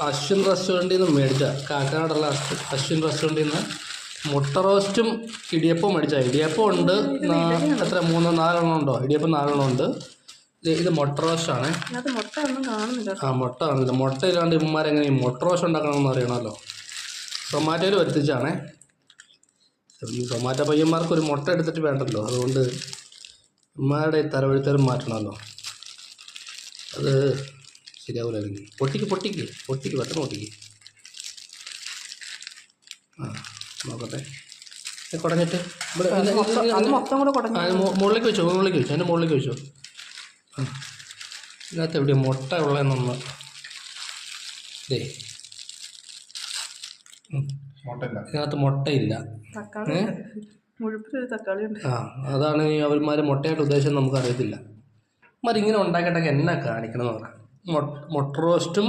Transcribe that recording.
അശ്വിൻ റെസ്റ്റോറന്റിൽ നിന്ന് മേടിച്ച കാക്കനാടുള്ള അശ്വിൻ- അശ്വിൻ റെസ്റ്റോറന്റിൽ നിന്ന് മുട്ട റോസ്റ്റും ഇടിയപ്പവും മേടിച്ച. ഇടിയപ്പം ഉണ്ട് എത്ര മൂന്നോ നാലെണ്ണം ഉണ്ടോ? ഇടിയപ്പം നാലെണ്ണം ഉണ്ട്. ഇത് മുട്ട റോസ്റ്റാണ്. ആ മുട്ട കാണില്ല മുട്ട ഇല്ലാണ്ട് ഇമ്മമാരെങ്ങനെ മുട്ട റോസ്റ്റ് ഉണ്ടാക്കണമെന്ന് അറിയണമല്ലോ. സൊമാറ്റോയിൽ വരുത്തിച്ചാണേ. ഈ സൊമാറ്റോ പയ്യന്മാർക്ക് ഒരു മുട്ട എടുത്തിട്ട് വേണ്ടല്ലോ. അതുകൊണ്ട് ഇമ്മമാരുടെ തലവഴുത്തരം മാറ്റണമല്ലോ. അത് ശരിയാവില്ല അല്ലെങ്കിൽ. പൊട്ടിക്ക് പൊട്ടിക്ക്. പൊട്ടിക്ക് പെട്ടെന്ന് പൊട്ടിക്ക്. ആ നോക്കട്ടെ. ഇത് കുടഞ്ഞിട്ട് ഇത് ഇത് മൊത്തം- ഇത് കൂടെ കുടഞ്ഞു ഇത് മുകളിലേക്ക് വെച്ചോ മുകളിലേക്ക് വെച്ചോ അതിന്റെ മുകളിലേക്ക് വെച്ചോ. ആ. ഇതിനകത്ത് എവിടെയാണ് മുട്ട ഉള്ളതെന്നൊന്ന്. മുട്ടയില്ല. ഇതിനകത്ത് മുട്ടയില്ല. തക്കാളി ഉണ്ട്. തക്കാളി ഉണ്ട്. ആ അതാണ് അവന്മാർ മുട്ടയായിട്ട് ഉദ്ദേശം നമുക്കറിയത്തില്ല. അവന്മാർ ഇങ്ങനെ ഉണ്ടാക്കിയിട്ടൊക്കെ എന്നാ കാണിക്കണം എന്ന് പറയാം മുട്ട റോസ്റ്റും